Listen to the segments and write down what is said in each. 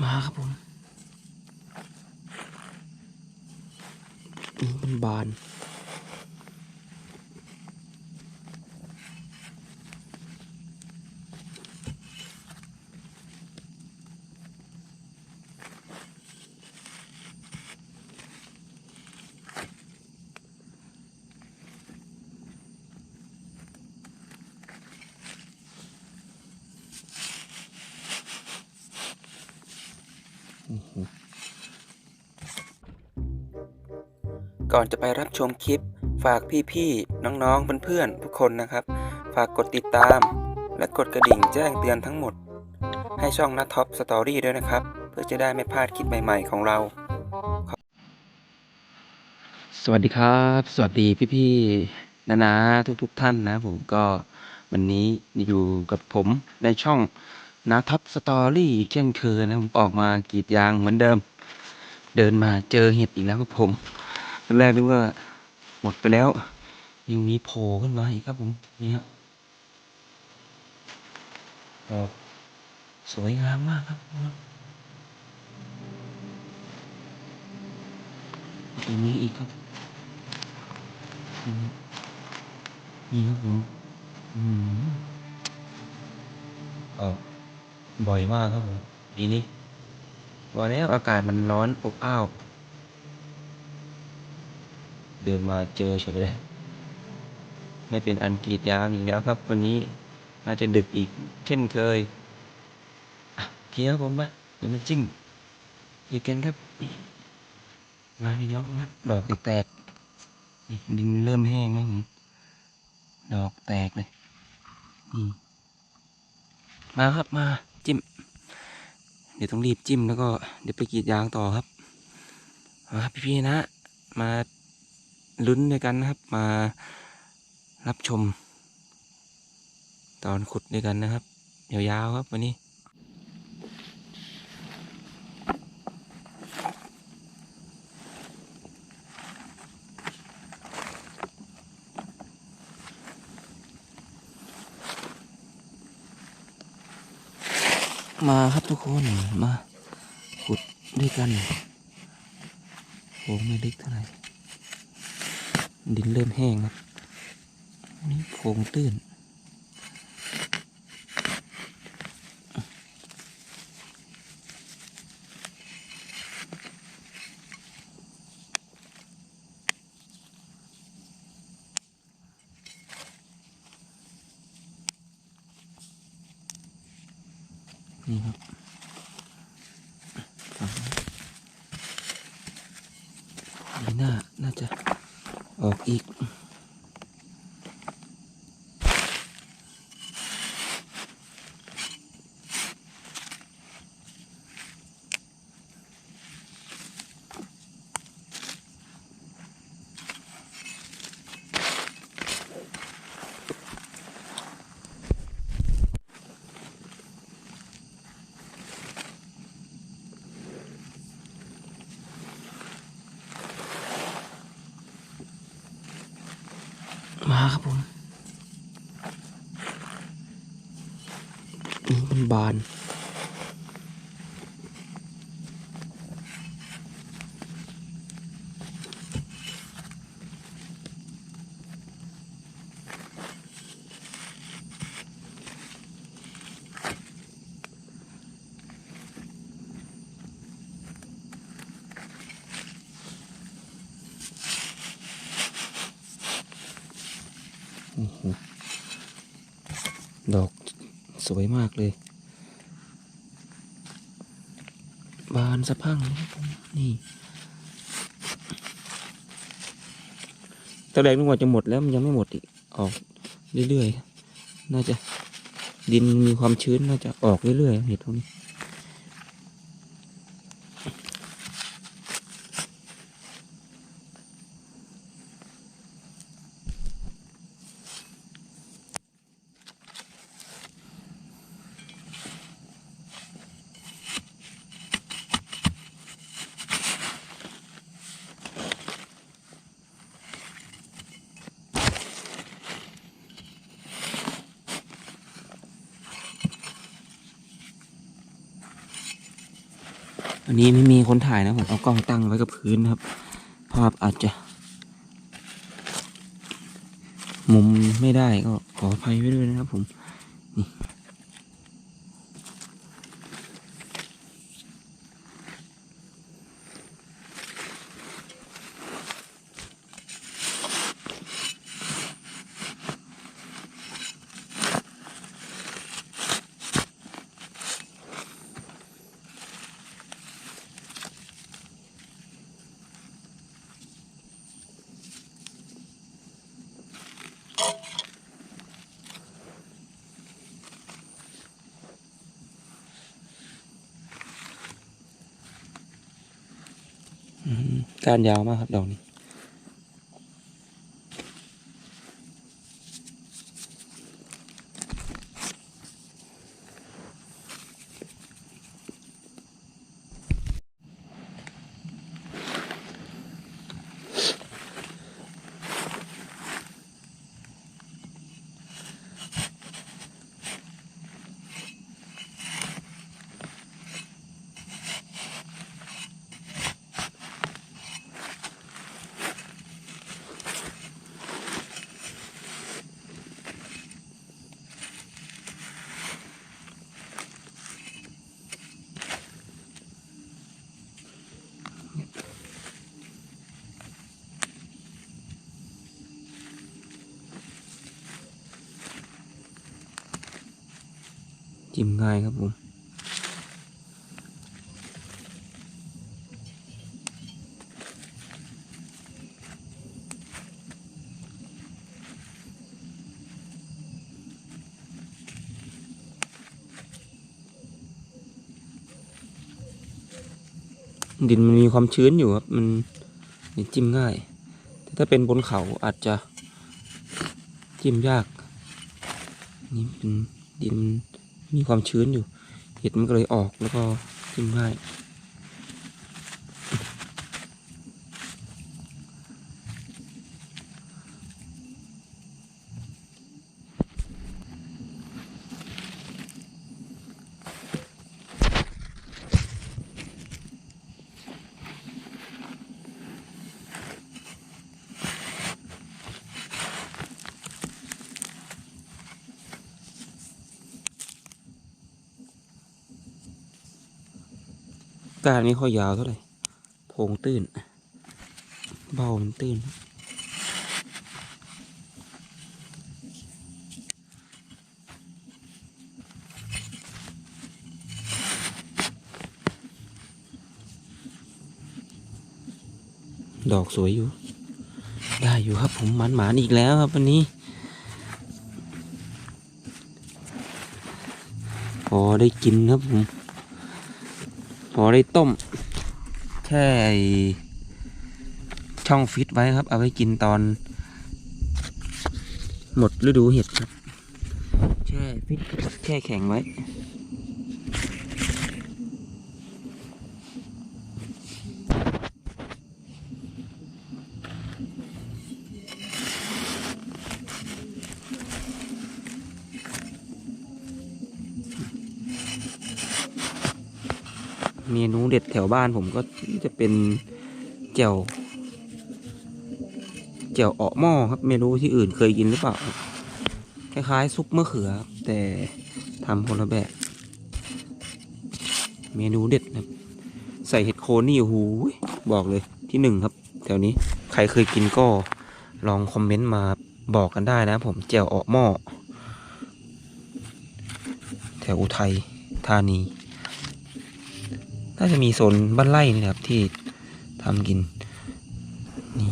มาครับผมนี่มันบาน ก่อนจะไปรับชมคลิป ฝากพี่ๆน้องๆเพื่อนๆทุกคนนะครับ ฝากกดติดตาม และกดกระดิ่งแจ้งเตือนทั้งหมด ให้ช่องนัทท็อปสตอรี่ด้วยนะครับ เพื่อจะได้ไม่พลาดคลิปใหม่ๆของเรา สวัสดีครับ สวัสดีพี่ๆนานาทุกๆทท่านนะผมก็วันนี้อยู่กับผมในช่องนาทับสตอรี่เช่นเคยนะผมออกมากรีดยางเหมือนเดิม เดินมาเจอเห็ดอีกแล้วครับผม ตอนแรกนึกว่าหมดไปแล้ว ยังมีโผล่ขึ้นมาอีกครับผมนี่ฮะดอกสวยงามมากครับตรงนี้อีกครับนี่ครับผมอืมออกบ่อยมากครับผมปีนี้วันนี้อากาศมันร้อนอบอ้าว เดินมาเจอเฉยเลยไม่เป็นอันกรีดยางอีกแล้วครับ วันนี้น่าจะดึกอีก เช่นเคยเคครับผมมาเดี๋ยวมาจิ้งอีกกันครับ มาพี่น้องครับดอกแตกดินเริ่มแห้งแล้วผมดอกแตกเลยมาครับมาจิ้ม เดี๋ยวต้องรีบจิ้มแล้วก็เดี๋ยวไปกรีดยางต่อครับมาครับพี่ๆนะ มา ลุ้นด้วยกันนะครับ มารับชม ตอนขุดด้วยกันนะครับ ยาวๆครับวันนี้มาครับทุกคนมาขุดด้วยกันโหไม่ลึกเท่าไหร่ ดินเริ่มแห้งครับนี่โพรงตื้น นี่ครับฝั่งนี้นี่น่า น่าจะ ออ ครับผมมันบาน ดอกสวยมากเลย บานสะพังนี่ตอนแรกนึกว่าจะหมดแล้วมันยังไม่หมดอีก ออกเรื่อยๆ น่าจะดินมีความชื้นน่าจะออกเรื่อยๆเห็ดพวกนี้ันนี้ไม่มีคนถ่ายนะผมเอากล้องตั้งไว้กับพื้นครับ ภาพอาจจะ มุมไม่ได้ก็ขออภัยไว้ด้วยนะครับผมนี่ ก้านยาวมากครับดอกนี้ จิ้ มง่ายครับผม ดินมันมีความชื้นอยู่ครับมันมันจิ้มง่าย แต่ถ้าเป็นบนเขาอาจจะจิ้มยาก นี่เป็นดิน มีความชื้นอยู่ เห็ดมันก็เลยออกแล้วก็จิ้มง่าย ก้านนี้ค่อยยาวเท่าไหร่โพงตื้น เบามันตื้น ดอกสวยอยู่ ได้อยู่ครับผมหมันหมานอีกแล้วครับวันนี้ พอได้กินครับผม พอได้ต้ม แช่ช่องฟิตไว้ครับ เอาไว้กินตอน หมดฤดูเห็ดครับ แช่ฟิตแช่แข็งไว้ เมนูเด็ดแถวบ้านผมก็จะเป็นแจ่วแจ่วเออหม้อครับเมนูที่อื่นเคยกินหรือเปล่า คล้ายๆ ซุปมะเขือ แต่ทำคนละแบบ เมนูเด็ดนะครับ ใส่เห็ดโคนนี่โอ้โหบอกเลยที่หนึ่งครับ แถวนี้ใครเคยกินก็ลองคอมเมนต์มาบอกกันได้นะผมแจ่วเออหม้อแถวอุทัยธานี น่าจะมีโซนบ้านไร่นี่ครับที่ทำกินนี่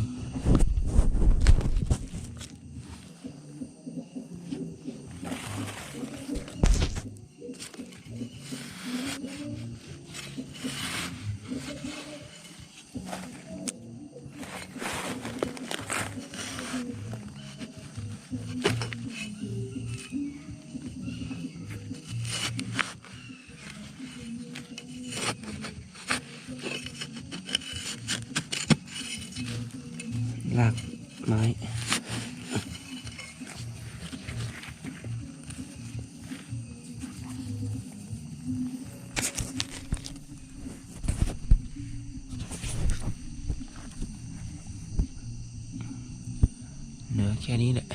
ค่นี้แหละ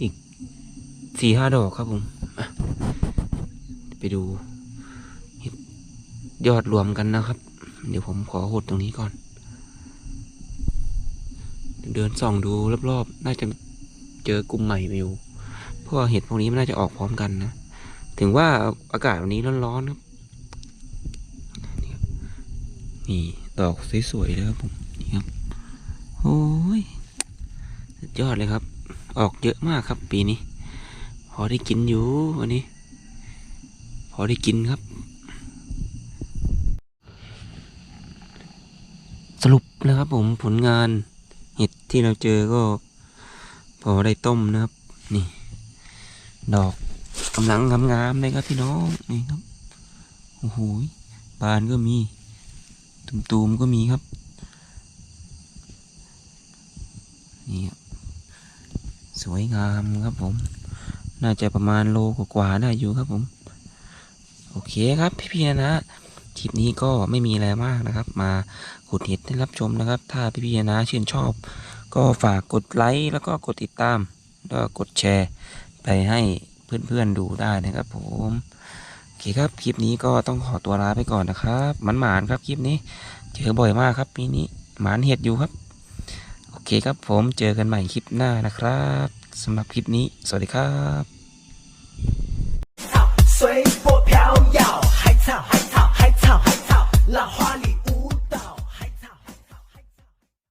อีกสี่ห้าดอกครับผมไปดู ยอดรวมกันนะครับ เดี๋ยวผมขอหดตรงนี้ก่อน เดินส่องดูรอบๆ น่าจะเจอกลุ่มใหม่อยู่เพราะเห็ดพวกนี้มันน่าจะออกพร้อมกันนะ ถึงว่าอากาศวันนี้ร้อนๆครับ นี่ดอกสวยๆเลยครับผม นี่ครับ โอ้ยสุด ยอดเลยครับ ออกเยอะมากครับปีนี้ พอได้กินอยู่วันนี้ พอได้กินครับ สรุปนะครับผมผลงานเห็ดที่เราเจอก็ พอได้ต้มนะครับ นี่ ดอกกำลังงามๆเลยครับพี่น้องนี่ครับโอ้โหบานก็มี ตุ่มๆก็มีครับ นี่ครับ สวยงามครับผม น่าจะประมาณโลกว่าได้อยู่ครับผม โอเคครับพี่ๆนะนะคลิปนี้ก็ไม่มีอะไรมากนะครับ มาขุดเห็ดให้รับชมนะครับ ถ้าพี่ๆนะนะชื่นชอบ ก็ฝากกดไลค์แล้วก็กดติดตาม แล้วกกดแชร์ไปให้เพื่อนๆดูได้นะครับผมโอเคครับคลิปนี้ก็ต้องขอตัวลาไปก่อนนะครับหมันหมานๆครับคลิปนี้ เจอบ่อยมากครับปีนี้หมานเห็ดอยู่ครับ เคครับผมเจอกันใหม่คลิปหน้านะครับสำหรับคลิปนี้ สวัสดีครับ 随波飘摇，海草海草海草海草，浪花里。